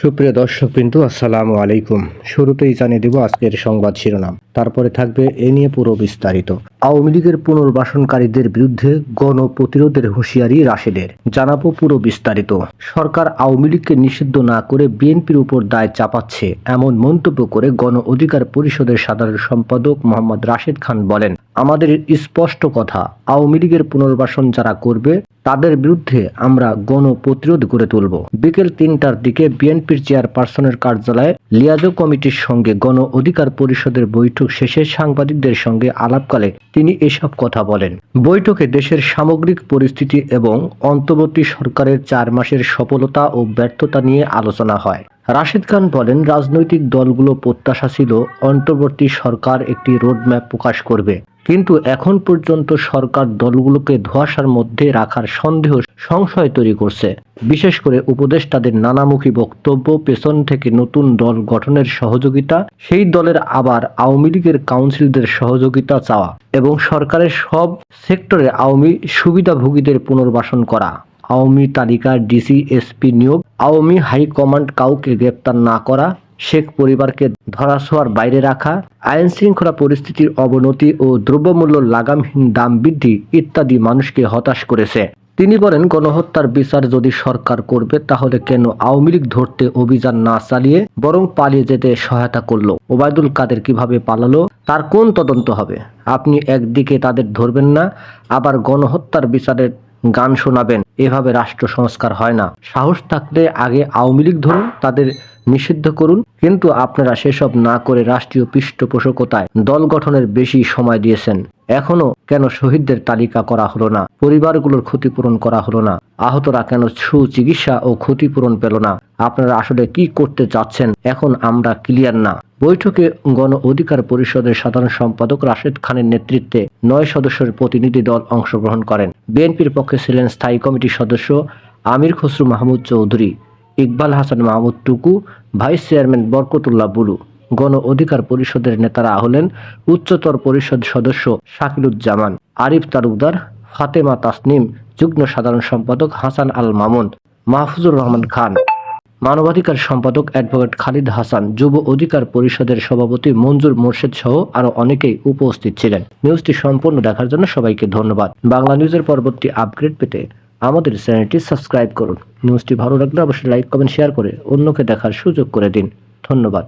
সুপ্রিয় দর্শক বিন্দু আসসালামু আলাইকুম। শুরুতেই জানিয়ে দেব আজকের সংবাদ শিরোনাম। তারপরে থাকবে এ নিয়ে পুরো বিস্তারিত। আওয়ামী লীগের পুনর্বাসনকারীদের বিরুদ্ধে গণ প্রতিরোধের হুঁশিয়ারি রাশেদের। জানাব পুরো বিস্তারিত। সরকার আওয়ামী লীগকে নিষিদ্ধ না করে বিএনপির উপর দায় চাপাচ্ছে এমন মন্তব্য করে গণ অধিকার পরিষদের সাধারণ সম্পাদক মোহাম্মদ রাশেদ খান বলেন, আমাদের স্পষ্ট কথা, আওয়ামী লীগের পুনর্বাসন যারা করবে, তাদের বিরুদ্ধে আমরা গণ প্রতিরোধ গড়ে তুলব। বিকেল তিনটার দিকে বিএনপির চেয়ারপারসনের কার্যালয়ে লিয়াজো কমিটির সঙ্গে গণ অধিকার পরিষদের বৈঠক শেষে সাংবাদিকদের সঙ্গে আলাপকালে তিনি এসব কথা বলেন। বৈঠকে দেশের সামগ্রিক পরিস্থিতি এবং অন্তর্বর্তী সরকারের চার মাসের সফলতা ও ব্যর্থতা নিয়ে আলোচনা হয়। রাশেদ খান বলেন, রাজনৈতিক দলগুলো প্রত্যাশা ছিল অন্তর্বর্তী সরকার একটি রোডম্যাপ প্রকাশ করবে। কিন্তু এখন পর্যন্ত সরকার দলগুলোকে ধোঁয়াশার মধ্যে রাখার সন্দেহ সংশয় তৈরি করছে। বিশেষ করে উপদেষ্টাদের নানামুখী বক্তব্য, পেছন থেকে নতুন দল গঠনের সহযোগিতা, সেই দলের আবার আওয়ামী লীগের কাউন্সিলদের সহযোগিতা চাওয়া এবং সরকারের সব সেক্টরে আওয়ামী সুবিধাভোগীদের পুনর্বাসন করা। আওয়ামী তালিকা ডিসি, এসপি নিয়োগ, আওয়ামী হাইকমান্ড কাউকে গ্রেপ্তার না করা শেখ পরিবারকে ধরাছোঁয়ার বাইরে রাখা, আইন শৃঙ্খলা পরিস্থিতির অবনতি ও দ্রব্যমূল্য লাগামহীন দাম বৃদ্ধি ইত্যাদি মানুষকে হতাশ করেছে। তিনি বলেন, গণহত্যার বিচার যদি সরকার করবে, তাহলে কেন আওয়ামী লীগ ধরতে অভিযান না চালিয়ে বরং পালিয়ে যেতে সহায়তা করল? ওবায়দুল কাদের কীভাবে পালালো, তার কোন তদন্ত হবে? আপনি একদিকে তাদের ধরবেন না, আবার গণহত্যার বিচারের গান শোনাবেন। এভাবে রাষ্ট্র সংস্কার হয় না। সাহস থাকলে আগে আওয়ামী লীগ ধরুন, তাদের নিষিদ্ধ করুন। কিন্তু আপনারা সেসব না করে রাষ্ট্রীয় পৃষ্ঠপোষকতায় দল গঠনের বেশি সময় দিয়েছেন। এখনও কেন শহীদদের তালিকা করা হলো না? পরিবারগুলোর ক্ষতিপূরণ করা হলো না? আহতরা কেন সুচিকিৎসা ও ক্ষতিপূরণ পেল না। আপনারা আসলে কি করতে চাচ্ছেন? এখন আমরা ক্লিয়ার না। বৈঠকে গণ অধিকার পরিষদের সাধারণ সম্পাদক রাশেদ খানের নেতৃত্বে নয় সদস্যের প্রতিনিধি দল অংশগ্রহণ করেন। বিএনপির পক্ষে ছিলেন স্থায়ী কমিটির সদস্য আমির খসরু মাহমুদ চৌধুরী, ইকবাল হাসান মাহমুদ টুকু, ভাইস চেয়ারম্যান বরকতুল্লাহ বুলু। গণ অধিকার পরিষদের নেতারা হলেন উচ্চতর পরিষদ সদস্য শাকিলুজ্জামান, আরিফ তালুকদার, ফাতেমা তাসনিম যুগ্ম সাধারণ সম্পাদক হাসান আল মামুন, মাহফুজুর রহমান খান। মানবাধিকার সম্পাদক অ্যাডভোকেট খালিদ হাসান, যুব অধিকার পরিষদের সভাপতি মঞ্জুর মোর্শেদ সহ আরও অনেকেই উপস্থিত ছিলেন। নিউজটি সম্পূর্ণ দেখার জন্য সবাইকে ধন্যবাদ। বাংলা নিউজের পরবর্তী আপগ্রেড পেতে আমাদের চ্যানেলটি সাবস্ক্রাইব করুন। নিউজটি ভালো লাগলে অবশ্যই লাইক, কমেন্ট, শেয়ার করে অন্যকে দেখার সুযোগ করে দিন। ধন্যবাদ।